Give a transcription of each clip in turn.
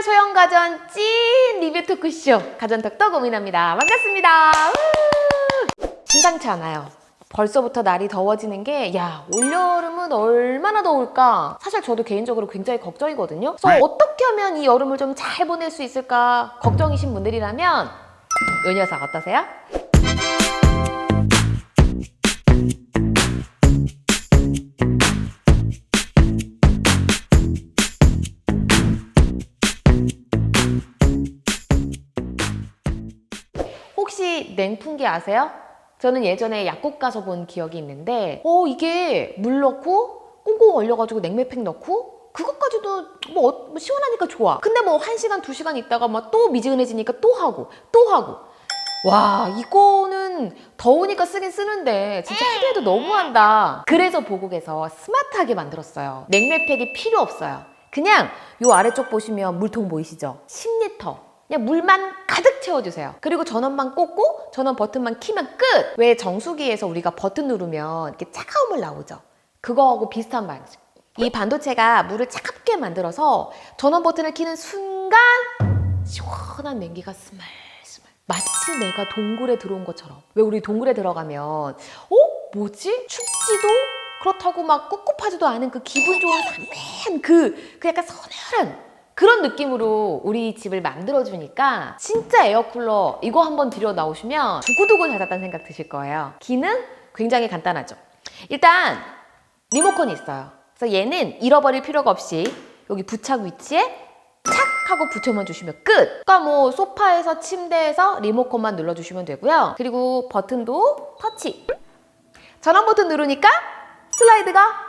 생활 소형 가전 찐 리뷰 토크쇼 가전톡톡 고민합니다. 반갑습니다. 우! 심상치 않아요. 벌써부터 날이 더워지는 게, 야, 올여름은 얼마나 더울까? 사실 저도 개인적으로 굉장히 걱정이거든요. 그래서 어떻게 하면 이 여름을 좀 잘 보낼 수 있을까? 걱정이신 분들이라면, 요 녀석 어떠세요? 혹시 냉풍기 아세요? 저는 예전에 약국 가서 본 기억이 있는데, 어, 이게 물 넣고, 꽁꽁 얼려가지고 냉매팩 넣고, 그것까지도 뭐, 어- 뭐 시원하니까 좋아. 근데 뭐한 시간, 두 시간 있다가 막 또 미지근해지니까 또 하고, 또 하고. 와, 이거는 더우니까 쓰긴 쓰는데 진짜 해도 해도 너무한다. 그래서 보국에서 스마트하게 만들었어요. 냉매팩이 필요 없어요. 그냥 요 아래쪽 보시면 물통 보이시죠? 10리터. 그냥 물만 가득 채워주세요. 그리고 전원만 꽂고 전원 버튼만 키면 끝! 왜 정수기에서 우리가 버튼 누르면 이렇게 차가운 물 나오죠? 그거하고 비슷한 방식. 이 반도체가 물을 차갑게 만들어서 전원 버튼을 키는 순간 시원한 냉기가 스멀스멀 마치 내가 동굴에 들어온 것처럼 왜 우리 동굴에 들어가면 어? 뭐지? 춥지도 그렇다고 막 꿉꿉하지도 않은 그 기분 좋은 상쾌한 그, 그 약간 서늘한 그런 느낌으로 우리 집을 만들어주니까 진짜 에어쿨러 이거 한번 들여 나오시면 두고두고 잘 잤다는 생각 드실 거예요. 기능 굉장히 간단하죠. 일단 리모컨이 있어요. 그래서 얘는 잃어버릴 필요가 없이 여기 부착 위치에 착 하고 붙여만 주시면 끝. 그러니까 뭐 소파에서 침대에서 리모컨만 눌러주시면 되고요. 그리고 버튼도 터치. 전원 버튼 누르니까 슬라이드가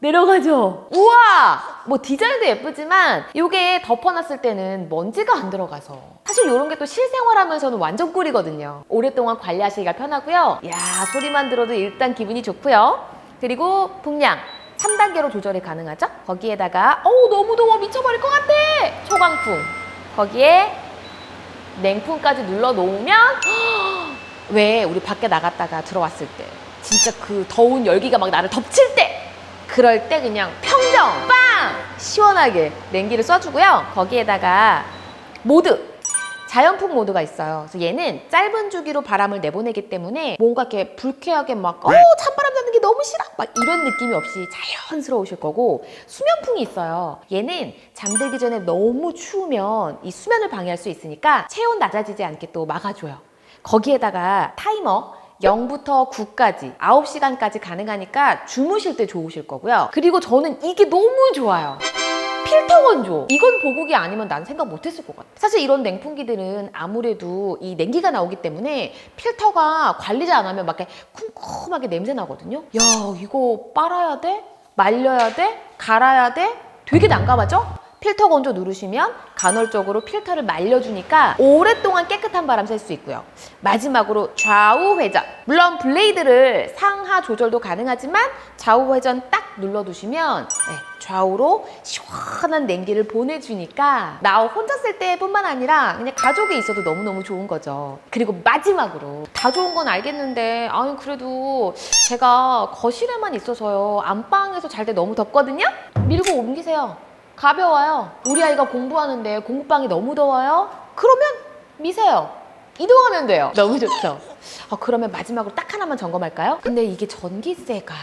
내려가죠. 우와! 뭐 디자인도 예쁘지만 이게 덮어놨을 때는 먼지가 안 들어가서 사실 이런 게 또 실생활하면서는 완전 꿀이거든요. 오랫동안 관리하시기가 편하고요. 야 소리만 들어도 일단 기분이 좋고요. 그리고 풍량 3단계로 조절이 가능하죠. 거기에다가 어우 너무 더워 미쳐버릴 것 같아. 초강풍 거기에 냉풍까지 눌러 놓으면 왜 우리 밖에 나갔다가 들어왔을 때 진짜 그 더운 열기가 막 나를 덮칠 때 그럴 때 그냥 평정 빵 시원하게 냉기를 쏴주고요. 거기에다가 모드 자연풍 모드가 있어요. 그래서 얘는 짧은 주기로 바람을 내보내기 때문에 뭔가 이렇게 불쾌하게 막 어, 찬바람 나는 게 너무 싫어! 막 이런 느낌이 없이 자연스러우실 거고 수면풍이 있어요. 얘는 잠들기 전에 너무 추우면 이 수면을 방해할 수 있으니까 체온 낮아지지 않게 또 막아줘요. 거기에다가 타이머 0부터 9까지 9시간까지 가능하니까 주무실 때 좋으실 거고요. 그리고 저는 이게 너무 좋아요. 필터 건조. 이건 보국이 아니면 난 생각 못했을 것 같아. 사실 이런 냉풍기들은 아무래도 이 냉기가 나오기 때문에 필터가 관리 잘안 하면 막 이렇게 쿰쿰하게 냄새 나거든요. 야, 이거 빨아야 돼? 말려야 돼? 갈아야 돼? 되게 난감하죠? 필터 건조 누르시면 간헐적으로 필터를 말려주니까 오랫동안 깨끗한 바람 쐴 수 있고요. 마지막으로 좌우 회전. 물론 블레이드를 상하 조절도 가능하지만 좌우 회전 딱 눌러두시면 네, 좌우로 시원한 냉기를 보내주니까 나 혼자 쓸 때뿐만 아니라 그냥 가족이 있어도 너무너무 좋은 거죠. 그리고 마지막으로 다 좋은 건 알겠는데 아니 그래도 제가 거실에만 있어서요. 안방에서 잘 때 너무 덥거든요. 밀고 옮기세요. 가벼워요. 우리 아이가 공부하는데 공부방이 너무 더워요? 그러면 미세요. 이동하면 돼요. 너무 좋죠. 아, 그러면 마지막으로 딱 하나만 점검할까요? 근데 이게 전기세가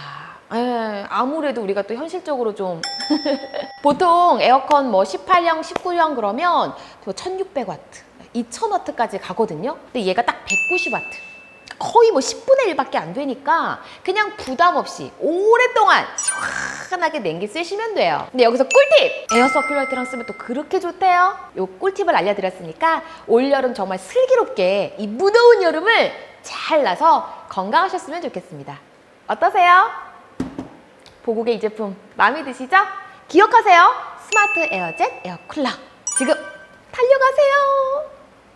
에, 아무래도 우리가 또 현실적으로 좀 보통 에어컨 뭐 18형, 19형 그러면 1600와트, 2000와트까지 가거든요. 근데 얘가 딱 190와트. 거의 뭐 10분의 1밖에 안 되니까 그냥 부담 없이 오랫동안 시원하게 냉기 쓰시면 돼요. 근데 여기서 꿀팁! 에어 서큘레이터랑 쓰면 또 그렇게 좋대요. 요 꿀팁을 알려드렸으니까 올여름 정말 슬기롭게 이 무더운 여름을 잘 나서 건강하셨으면 좋겠습니다. 어떠세요? 보국의 이 제품 마음에 드시죠? 기억하세요. 스마트 에어젯 에어쿨러. 지금 달려가세요.